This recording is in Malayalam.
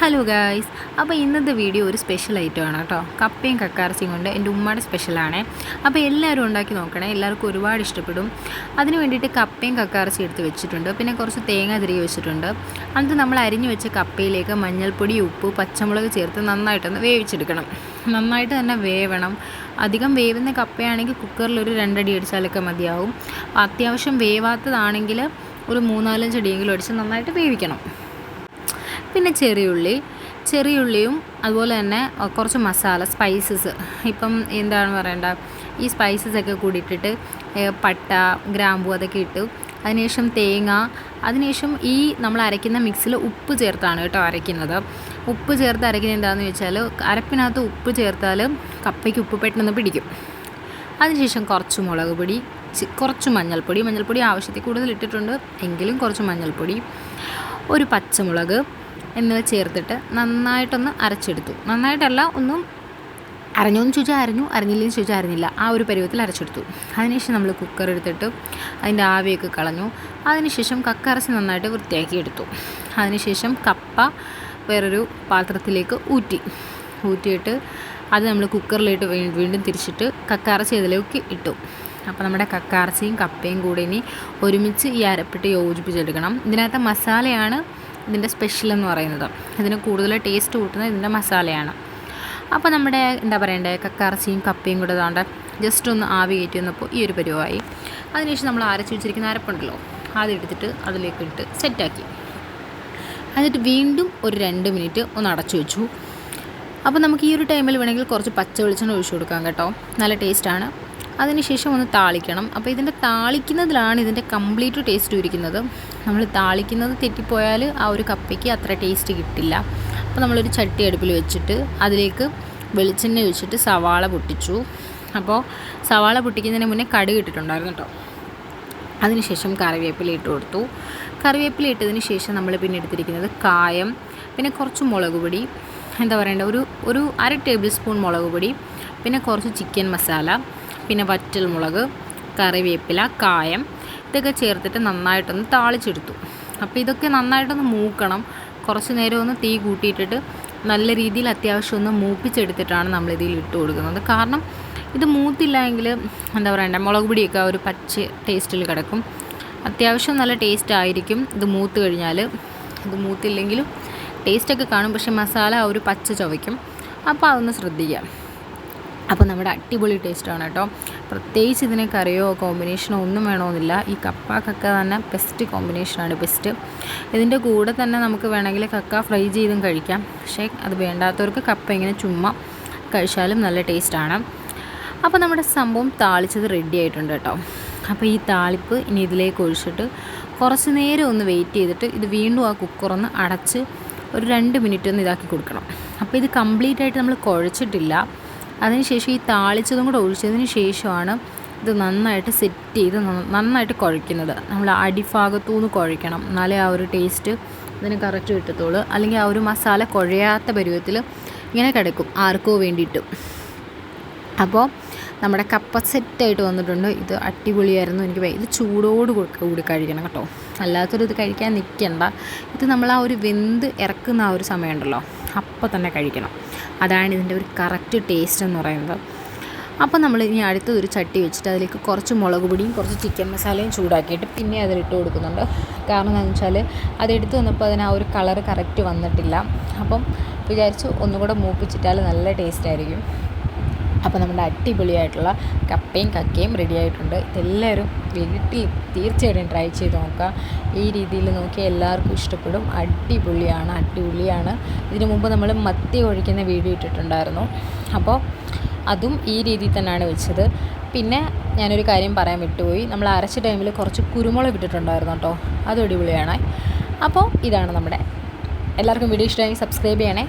ഹലോ ഗായ്സ് അപ്പോൾ ഇന്നത്തെ വീഡിയോ ഒരു സ്പെഷ്യൽ ഐറ്റം ആണ് കേട്ടോ. കപ്പയും കക്കാർച്ചയും കൊണ്ട് എന്റെ ഉമ്മയുടെ സ്പെഷ്യലാണ് അപ്പോൾ എല്ലാവരും ഉണ്ടാക്കി നോക്കണേ. എല്ലാവർക്കും ഒരുപാട് ഇഷ്ടപ്പെടും. അതിന് വേണ്ടിയിട്ട് കപ്പയും കക്കാർച്ചയും എടുത്ത് വെച്ചിട്ടുണ്ട്. പിന്നെ കുറച്ച് തേങ്ങ തിരികെ വെച്ചിട്ടുണ്ട്. അത് നമ്മൾ അരിഞ്ഞു വെച്ച കപ്പയിലേക്ക് മഞ്ഞൾപ്പൊടി ഉപ്പ് പച്ചമുളക് ചേർത്ത് നന്നായിട്ടൊന്ന് വേവിച്ചെടുക്കണം. നന്നായിട്ട് തന്നെ വേവണം. അധികം വേവുന്ന കപ്പയാണെങ്കിൽ കുക്കറിൽ ഒരു രണ്ടടി അടിച്ചാലൊക്കെ മതിയാവും. അത്യാവശ്യം വേവാത്തതാണെങ്കിൽ ഒരു മൂന്നാലഞ്ച് അടിയെങ്കിലും അടിച്ച് നന്നായിട്ട് വേവിക്കണം. പിന്നെ ചെറിയുള്ളി ചെറിയുള്ളിയും അതുപോലെ തന്നെ കുറച്ച് മസാല സ്പൈസസ് ഇപ്പം എന്താണ് പറയണ്ട ഈ സ്പൈസസ് ഒക്കെ കൂടി പട്ട ഗ്രാമ്പു അതൊക്കെ ഇട്ടു. അതിനുശേഷം തേങ്ങ അതിനുശേഷം ഈ നമ്മൾ അരയ്ക്കുന്ന മിക്സിൽ ഉപ്പ് ചേർത്താണ് കേട്ടോ അരയ്ക്കുന്നത്. ഉപ്പ് ചേർത്ത് അരയ്ക്കുന്നത് എന്താണെന്ന് വെച്ചാൽ അരപ്പിനകത്ത് ഉപ്പ് ചേർത്താൽ കപ്പയ്ക്ക് ഉപ്പ് പെട്ടെന്ന് പിടിക്കും. അതിനുശേഷം കുറച്ച് മുളക് പൊടി കുറച്ച് മഞ്ഞൾപ്പൊടി. മഞ്ഞൾപ്പൊടി ആവശ്യത്തിൽ കൂടുതൽ ഇട്ടിട്ടുണ്ട് എങ്കിലും കുറച്ച് മഞ്ഞൾപ്പൊടി. ഒരു പച്ചമുളക് എന്നിവ ചേർത്തിട്ട് നന്നായിട്ടൊന്ന് അരച്ചെടുത്തു. നന്നായിട്ടല്ല ഒന്നും അരഞ്ഞോന്ന് ചോദിച്ചാൽ അരഞ്ഞു അരഞ്ഞില്ലെന്ന് ചോദിച്ചാൽ അരഞ്ഞില്ല. ആ ഒരു പരുവത്തിൽ അരച്ചെടുത്തു. അതിനുശേഷം നമ്മൾ കുക്കർ എടുത്തിട്ട് അതിന്റെ ആവിയൊക്കെ കളഞ്ഞു. അതിനുശേഷം കക്കറച്ച് നന്നായിട്ട് വൃത്തിയാക്കി എടുത്തു. അതിനുശേഷം കപ്പ വേറൊരു പാത്രത്തിലേക്ക് ഊറ്റി. ഊറ്റിയിട്ട് അത് നമ്മൾ കുക്കറിലിട്ട് വീണ്ടും തിരിച്ചിട്ട് കക്കാറച്ചി അതിലേക്ക് ഇട്ടു. അപ്പോൾ നമ്മുടെ കക്കാറച്ചിയും കപ്പയും കൂടി ഇനി ഒരുമിച്ച് ഈ അരപ്പിട്ട് യോജിപ്പിച്ചെടുക്കണം. ഇതിനകത്ത് മസാലയാണ് ഇതിന്റെ സ്പെഷ്യൽ എന്ന് പറയുന്നത്. ഇതിന് കൂടുതൽ ടേസ്റ്റ് കൂട്ടുന്നത് ഇതിന്റെ മസാലയാണ് അപ്പോൾ നമ്മുടെ എന്താ പറയണ്ടേ കക്കാർച്ചിയും കപ്പയും കൂടെ ഇതാണ്ട് ജസ്റ്റ് ഒന്ന് ആവി കയറ്റി വന്നപ്പോൾ ഈ ഒരു പരുവമായി. അതിനുശേഷം നമ്മൾ അരച്ചു വെച്ചിരിക്കുന്ന അരപ്പുണ്ടല്ലോ അതെടുത്തിട്ട് അതിലേക്ക് ഇട്ട് സെറ്റാക്കി എന്നിട്ട് വീണ്ടും ഒരു രണ്ട് മിനിറ്റ് ഒന്ന് അടച്ചു വെച്ചു. അപ്പോൾ നമുക്ക് ഈ ഒരു ടൈമിൽ വേണമെങ്കിൽ കുറച്ച് പച്ച വെളിച്ചെണ്ണ ഒഴിച്ചു കൊടുക്കാം കേട്ടോ. നല്ല ടേസ്റ്റാണ് അതിനുശേഷം ഒന്ന് താളിക്കണം. അപ്പോൾ ഇതിന്റെ താളിക്കുന്നതിലാണ് ഇതിന്റെ കംപ്ലീറ്റ് ടേസ്റ്റ് ഇരിക്കുന്നത്. നമ്മൾ താളിക്കുന്നത് തെറ്റിപ്പോയാൽ ആ ഒരു കപ്പയ്ക്ക് അത്ര ടേസ്റ്റ് കിട്ടില്ല. അപ്പോൾ നമ്മളൊരു ചട്ടി അടുപ്പിൽ വെച്ചിട്ട് അതിലേക്ക് വെളിച്ചെണ്ണ ഒഴിച്ചിട്ട് സവാള പൊട്ടിച്ചു. അപ്പോൾ സവാള പൊട്ടിക്കുന്നതിന് മുന്നേ കടുക് ഇട്ടിട്ടുണ്ടായിരുന്നു കേട്ടോ. അതിനുശേഷം കറിവേപ്പില ഇട്ട് കൊടുത്തു. കറിവേപ്പില ഇട്ടതിന് ശേഷം നമ്മൾ പിന്നെ എടുത്തിരിക്കുന്നത് കായം പിന്നെ കുറച്ച് മുളക് പൊടി എന്താ പറയണ്ട ഒരു ഒരു അര ടേബിൾ സ്പൂൺ മുളക് പൊടി പിന്നെ കുറച്ച് ചിക്കൻ മസാല പിന്നെ വറ്റൽ മുളക് കറിവേപ്പില കായം ഇതൊക്കെ ചേർത്തിട്ട് നന്നായിട്ടൊന്ന് താളിച്ചെടുത്തു. അപ്പോൾ ഇതൊക്കെ നന്നായിട്ടൊന്ന് മൂക്കണം. കുറച്ച് നേരം ഒന്ന് തീ കൂട്ടിയിട്ടിട്ട് നല്ല രീതിയിൽ അത്യാവശ്യം ഒന്ന് മൂപ്പിച്ചെടുത്തിട്ടാണ് നമ്മൾ ഇതിൽ ഇട്ട് കൊടുക്കുന്നത്. കാരണം ഇത് മൂത്തില്ല എങ്കിൽ എന്താ പറയണ്ട മുളക് പൊടിയൊക്കെ ഒരു പച്ച ടേസ്റ്റിൽ കിടക്കും. അത്യാവശ്യം നല്ല ടേസ്റ്റ് ആയിരിക്കും ഇത് മൂത്ത് കഴിഞ്ഞാൽ ഇത് മൂത്തില്ലെങ്കിലും ടേസ്റ്റൊക്കെ കാണും. പക്ഷേ മസാല ഒരു പച്ച ചവയ്ക്കും. അപ്പോൾ അതൊന്ന് ശ്രദ്ധിക്കുക അപ്പോൾ നമ്മുടെ അടിപൊളി ടേസ്റ്റാണ് കേട്ടോ. പ്രത്യേകിച്ച് ഇതിന് കറിയോ കോമ്പിനേഷനോ ഒന്നും വേണമെന്നില്ല. ഈ കപ്പ കക്ക തന്നെ ബെസ്റ്റ് കോമ്പിനേഷനാണ് ബെസ്റ്റ് ഇതിന്റെ കൂടെ തന്നെ നമുക്ക് വേണമെങ്കിൽ കക്ക ഫ്രൈ ചെയ്തും കഴിക്കാം. പക്ഷേ അത് വേണ്ടാത്തവർക്ക് കപ്പ ഇങ്ങനെ ചുമ്മാ കഴിച്ചാലും നല്ല ടേസ്റ്റാണ്. അപ്പോൾ നമ്മുടെ സംഭവം താളിച്ചത് റെഡി ആയിട്ടുണ്ട് കേട്ടോ. അപ്പോൾ ഈ താളിപ്പ് ഇനി ഇതിലേക്ക് ഒഴിച്ചിട്ട് കുറച്ച് നേരം ഒന്ന് വെയിറ്റ് ചെയ്തിട്ട് ഇത് വീണ്ടും ആ കുക്കറൊന്ന് അടച്ച് ഒരു രണ്ട് മിനിറ്റ് ഒന്ന് ഇതാക്കി കൊടുക്കണം. അപ്പോൾ ഇത് കംപ്ലീറ്റ് ആയിട്ട് നമ്മൾ കുഴച്ചിട്ടില്ല. അതിനുശേഷം ഈ താളിച്ചതും കൂടെ ഒഴിച്ചതിന് ശേഷമാണ് ഇത് നന്നായിട്ട് സെറ്റ് ചെയ്ത് നന്നായിട്ട് കുഴയ്ക്കുന്നത്. നമ്മൾ അടിഭാഗത്തു നിന്ന് കുഴയ്ക്കണം. എന്നാലേ ആ ഒരു ടേസ്റ്റ് ഇതിന് കറക്റ്റ് കിട്ടത്തുള്ളൂ. അല്ലെങ്കിൽ ആ ഒരു മസാല കുഴയാത്ത പരുവത്തിൽ ഇങ്ങനെ കിടക്കും ആർക്കോ വേണ്ടിയിട്ട്. അപ്പോൾ നമ്മുടെ കപ്പ സെറ്റായിട്ട് വന്നിട്ടുണ്ട്. ഇത് അടിപൊളിയായിരുന്നു. എനിക്ക് ഇത് ചൂടോട് കൂടി കഴിക്കണം കേട്ടോ. അല്ലാത്തൊരു ഇത് കഴിക്കാൻ നിൽക്കണ്ട ഇത് നമ്മൾ ആ ഒരു വെന്ത് ഇറക്കുന്ന ആ ഒരു സമയമുണ്ടല്ലോ. അപ്പോൾ തന്നെ കഴിക്കണം. അതാണ് ഇതിന്റെ ഒരു കറക്റ്റ് ടേസ്റ്റ് എന്ന് പറയുന്നത്. അപ്പോൾ നമ്മൾ ഇനി അടുത്ത ഒരു ചട്ടി വെച്ചിട്ട് അതിലേക്ക് കുറച്ച് മുളക് പൊടിയും കുറച്ച് ചിക്കൻ മസാലയും ചൂടാക്കിയിട്ട് പിന്നെ അതിലിട്ട് കൊടുക്കുന്നുണ്ട്. കാരണം എന്താണെന്ന് വെച്ചാൽ അതെടുത്ത് വന്നപ്പോൾ അതിന് ആ ഒരു കളറ് കറക്റ്റ് വന്നിട്ടില്ല. അപ്പം വിചാരിച്ചു ഒന്നുകൂടെ മൂപ്പിച്ചിട്ടാൽ നല്ല ടേസ്റ്റ് ആയിരിക്കും. അപ്പോൾ നമ്മുടെ അടിപൊളിയായിട്ടുള്ള കപ്പയും കക്കയും റെഡി ആയിട്ടുണ്ട്. ഇതെല്ലാവരും വീട്ടിൽ തീർച്ചയായിട്ടും ട്രൈ ചെയ്ത് നോക്കുക. ഈ രീതിയിൽ നോക്കി എല്ലാവർക്കും ഇഷ്ടപ്പെടും. അടിപൊളിയാണ് അടിപൊളിയാണ്. ഇതിനു മുമ്പ് നമ്മൾ മത്തി ഒഴിക്കുന്ന വീഡിയോ ഇട്ടിട്ടുണ്ടായിരുന്നു. അപ്പോൾ അതും ഈ രീതിയിൽ തന്നെയാണ് വെച്ചത്. പിന്നെ ഞാനൊരു കാര്യം പറയാൻ വിട്ടുപോയി. നമ്മൾ അരച്ച ടൈമിൽ കുറച്ച് കുരുമുളക് ഇട്ടിട്ടുണ്ടായിരുന്നു കേട്ടോ. അത് അടിപൊളിയാണ്. അപ്പോൾ ഇതാണ് നമ്മുടെ. എല്ലാവർക്കും വീഡിയോ ഇഷ്ടമായി സബ്സ്ക്രൈബ് ചെയ്യണേ.